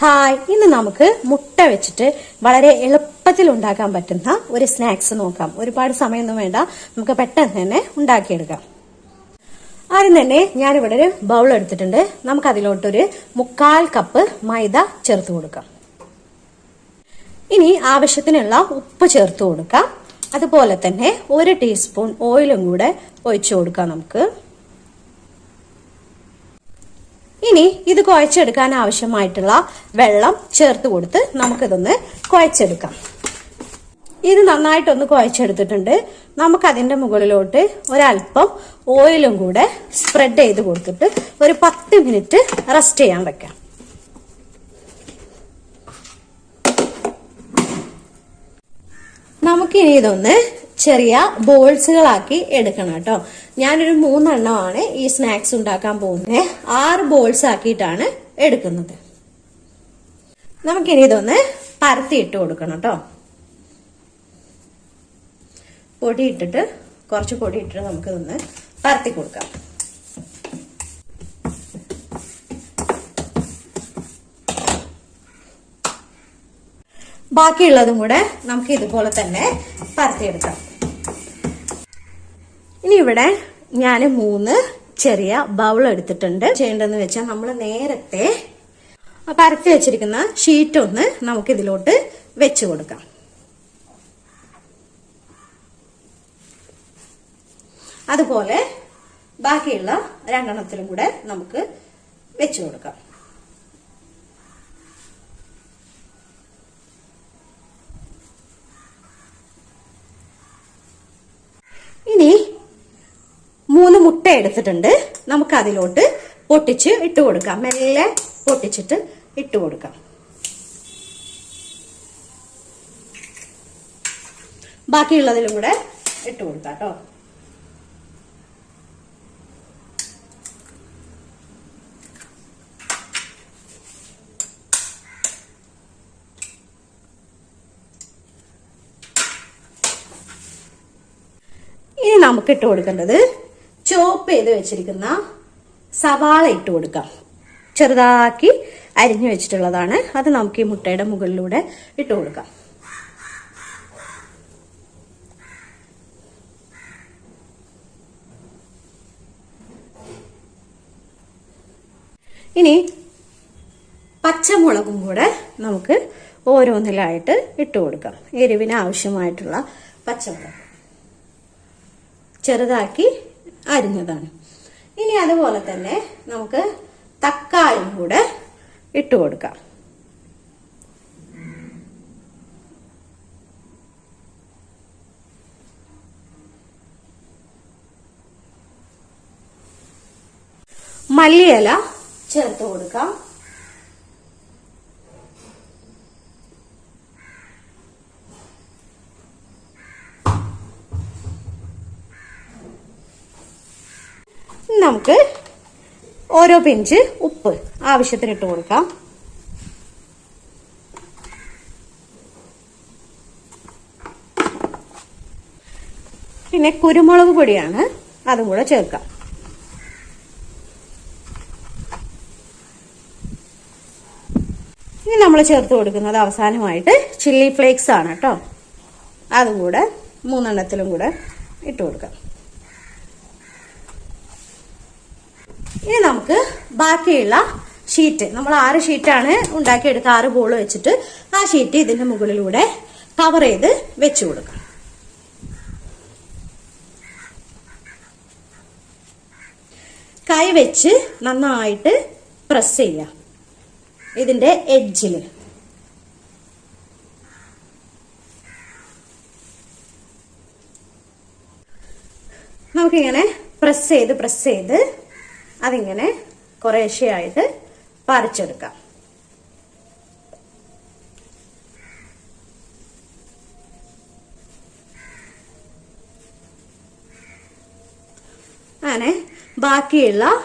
Hi ഇന്ന് നമുക്ക് മുട്ട വെച്ചിട്ട് വളരെ എളുപ്പത്തിൽ ഉണ്ടാക്കാൻ പറ്റുന്ന ഒരു സ്നാക്സ് നോക്കാം. ഒരുപാട് സമയമൊന്നും വേണ്ട. നമുക്ക് പെട്ടെന്ന് തന്നെ ഉണ്ടാക്കിയെടുക്കാം. ആദ്യം തന്നെ ഞാനിവിടെ ഒരു ബൗൾ എടുത്തിട്ടുണ്ട്. നമുക്ക് അതിലോട്ടൊരു മുക്കാൽ കപ്പ് മൈദ ചേർത്ത് കൊടുക്കാം. ഇനി ആവശ്യത്തിനുള്ള ഉപ്പ് ചേർത്ത് കൊടുക്കാം. അതുപോലെ തന്നെ ഒരു ടീസ്പൂൺ ഓയിലും കൂടെ ഒഴിച്ചു കൊടുക്കാം നമുക്ക്. ഇനി ഇത് കുഴച്ചെടുക്കാൻ ആവശ്യമായിട്ടുള്ള വെള്ളം ചേർത്ത് കൊടുത്ത് നമുക്കിതൊന്ന് കുഴച്ചെടുക്കാം. ഇത് നന്നായിട്ടൊന്ന് കുഴച്ചെടുത്തിട്ടുണ്ട്. നമുക്കതിന്റെ മുകളിലോട്ട് ഒരല്പം ഓയിലും കൂടെ സ്പ്രെഡ് ചെയ്ത് കൊടുത്തിട്ട് ഒരു പത്ത് മിനിറ്റ് റെസ്റ്റ് ചെയ്യാൻ വെക്കാം. നമുക്കിനി ഇതൊന്ന് ചെറിയ ബോൾസുകളാക്കി എടുക്കണം കേട്ടോ. ഞാനൊരു മൂന്നെണ്ണമാണ് ഈ സ്നാക്സ് ഉണ്ടാക്കാൻ പോകുന്നത്. ആറ് ബോൾസ് ആക്കിയിട്ടാണ് എടുക്കുന്നത്. നമുക്കിനി ഇതൊന്ന് പരത്തി ഇട്ട് കൊടുക്കണം കേട്ടോ. പൊടി ഇട്ടിട്ട് കുറച്ച് പൊടി ഇട്ടിട്ട് നമുക്കിതൊന്ന് പരത്തി കൊടുക്കാം. ബാക്കിയുള്ളതും കൂടെ നമുക്ക് ഇതുപോലെ തന്നെ പരത്തിയെടുക്കാം. ഇനി ഇവിടെ ഞാൻ മൂന്ന് ചെറിയ ബൗൾ എടുത്തിട്ടുണ്ട്. ചെയ്യേണ്ടതെന്ന് വെച്ചാൽ നമ്മൾ നേരത്തെ പരത്തി വെച്ചിരിക്കുന്ന ഷീറ്റ് ഒന്ന് നമുക്ക് ഇതിലോട്ട് വെച്ചു കൊടുക്കാം. അതുപോലെ ബാക്കിയുള്ള രണ്ടെണ്ണത്തിലും കൂടെ നമുക്ക് വെച്ചു കൊടുക്കാം. ഇനി എടുത്തിട്ടുണ്ട്. നമുക്ക് അതിലോട്ട് പൊട്ടിച്ച് ഇട്ട് കൊടുക്കാം. മെല്ലെ പൊട്ടിച്ചിട്ട് ഇട്ട് കൊടുക്കാം. ബാക്കിയുള്ളതിലും കൂടെ ഇട്ട് കൊടുക്കാം കേട്ടോ. ഇനി നമുക്ക് ഇട്ട് കൊടുക്കേണ്ടത് ചോപ്പ് ചെയ്ത് വെച്ചിരിക്കുന്ന സവാള ഇട്ട് കൊടുക്കാം. ചെറുതാക്കി അരിഞ്ഞു വെച്ചിട്ടുള്ളതാണ്. അത് നമുക്ക് ഈ മുട്ടയുടെ മുകളിലൂടെ ഇട്ട് കൊടുക്കാം. ഇനി പച്ചമുളകും കൂടെ നമുക്ക് ഓരോന്നിലായിട്ട് ഇട്ട് കൊടുക്കാം. എരിവിന് ആവശ്യമായിട്ടുള്ള പച്ചമുളക്. ചെറുതാക്കി അരിഞ്ഞതാണ്. ഇനി അതുപോലെ തന്നെ നമുക്ക് തക്കാളിയും കൂടെ ഇട്ട് കൊടുക്കാം. മല്ലിയില ചേർത്ത് കൊടുക്കാം. നമുക്ക് ഓരോ പിഞ്ച് ഉപ്പ് ആവശ്യത്തിന് ഇട്ട് കൊടുക്കാം. പിന്നെ കുരുമുളക് പൊടിയാണ് അതും കൂടെ ചേർക്കാം. ഇനി നമ്മൾ ചേർത്ത് കൊടുക്കുന്നത് അവസാനമായിട്ട് ചില്ലി ഫ്ലേക്സ് ആണ് കേട്ടോ. അതും കൂടെ മൂന്നെണ്ണത്തിലും കൂടെ ഇട്ട് കൊടുക്കാം. ഇനി നമുക്ക് ബാക്കിയുള്ള ഷീറ്റ് നമ്മൾ ആറ് ഷീറ്റാണ് ഉണ്ടാക്കിയെടുക്കുക ആറ് ബോൾ വെച്ചിട്ട് ആ ഷീറ്റ് ഇതിന്റെ മുകളിലൂടെ കവർ ചെയ്ത് വെച്ചു കൊടുക്കണം കൈ വെച്ച് നന്നായിട്ട് പ്രസ് ചെയ്യാം ഇതിന്റെ എഡ്ജിൽ നമുക്കിങ്ങനെ പ്രസ് ചെയ്ത് പ്രസ് ചെയ്ത് അതിങ്ങനെ കുറേശ്ശെയായിട്ട് പറിച്ചെടുക്കാം. അങ്ങനെ ബാക്കിയുള്ള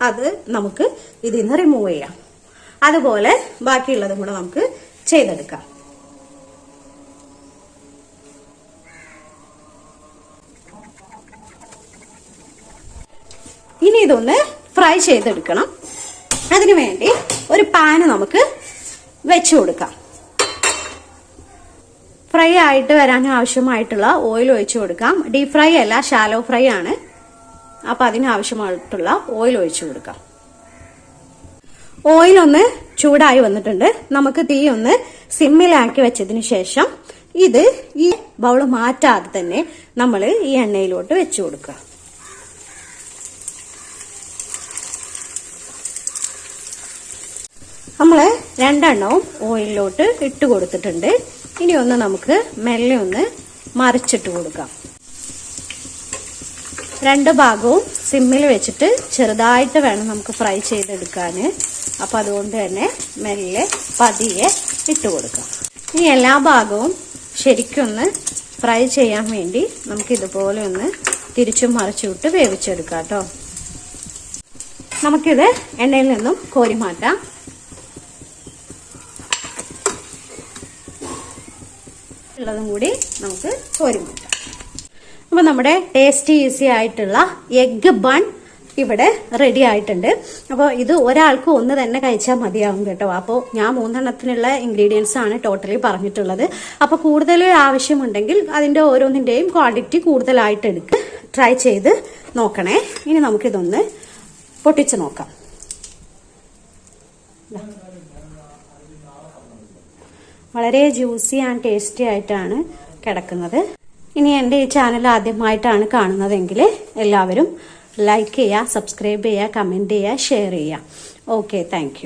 അത് നമുക്ക് ഇതിൽ നിന്ന് റിമൂവ് ചെയ്യാം. അതുപോലെ ബാക്കിയുള്ളതും കൂടെ നമുക്ക് ചെയ്തെടുക്കാം. ഇനി ഇതൊന്ന് ഫ്രൈ ചെയ്തെടുക്കണം. അതിനു വേണ്ടി ഒരു പാന് നമുക്ക് വെച്ചു കൊടുക്കാം. ഫ്രൈ ആയിട്ട് വരാൻ ആവശ്യമായിട്ടുള്ള ഓയിൽ ഒഴിച്ചു കൊടുക്കാം. ഡീപ് ഫ്രൈ അല്ല ഷാലോ ഫ്രൈ ആണ്. അപ്പൊ അതിനാവശ്യമായിട്ടുള്ള ഓയിൽ ഒഴിച്ചു കൊടുക്കാം. ഓയിൽ ഒന്ന് ചൂടായി വന്നിട്ടുണ്ട്. നമുക്ക് തീ ഒന്ന് സിമ്മിലാക്കി വെച്ചതിന് ശേഷം ഇത് ഈ ബൗൾ മാറ്റാതെ തന്നെ നമ്മൾ ഈ എണ്ണയിലോട്ട് വെച്ചു കൊടുക്കുക. നമ്മൾ രണ്ടെണ്ണവും ഓയിലിലോട്ട് ഇട്ട് കൊടുത്തിട്ടുണ്ട്. ഇനി ഒന്ന് നമുക്ക് മെല്ലെ ഒന്ന് മറിച്ചിട്ട് കൊടുക്കാം. രണ്ട് ഭാഗവും സിമ്മിൽ വെച്ചിട്ട് ചെറുതായിട്ട് വേണം നമുക്ക് ഫ്രൈ ചെയ്തെടുക്കാൻ അപ്പം അതുകൊണ്ട് തന്നെ മെല്ലെ പതിയെ ഇട്ട് കൊടുക്കാം. ഇനി എല്ലാ ഭാഗവും ശരിക്കൊന്ന് ഫ്രൈ ചെയ്യാൻ വേണ്ടി നമുക്ക് ഇതുപോലെ ഒന്ന് തിരിച്ചും മറിച്ചു വിട്ട് വേവിച്ചെടുക്കാം കേട്ടോ. നമുക്കിത് എണ്ണയിൽ നിന്നും കോരി മാറ്റാം. ഉള്ളതും കൂടി നമുക്ക് കോരി മാറ്റാം അപ്പോൾ നമ്മുടെ ടേസ്റ്റി ഈസി ആയിട്ടുള്ള എഗ് ബൺ ഇവിടെ റെഡി ആയിട്ടുണ്ട്. അപ്പോൾ ഇത് ഒരാൾക്ക് ഒന്ന് തന്നെ കഴിച്ചാൽ മതിയാവും കേട്ടോ. അപ്പോൾ ഞാൻ മൂന്നെണ്ണത്തിനുള്ള ഇൻഗ്രീഡിയൻസ് ആണ് ടോട്ടലി പറഞ്ഞിട്ടുള്ളത്. അപ്പോൾ കൂടുതൽ ആവശ്യമുണ്ടെങ്കിൽ അതിന്റെ ഓരോന്നിന്റെയും ക്വാണ്ടിറ്റി കൂടുതലായിട്ട് എടുക്ക് ട്രൈ ചെയ്ത് നോക്കണേ. ഇനി നമുക്കിതൊന്ന് പൊട്ടിച്ച് നോക്കാം. വളരെ ജ്യൂസി ആൻഡ് ടേസ്റ്റി ആയിട്ടാണ് കിടക്കുന്നത്. ഇനി എന്റെ ഈ ചാനൽ ആദ്യമായിട്ടാണ് കാണുന്നതെങ്കിൽ എല്ലാവരും ലൈക്ക് ചെയ്യുക സബ്സ്ക്രൈബ് ചെയ്യുക കമന്റ് ചെയ്യുക ഷെയർ ചെയ്യുക. Okay thank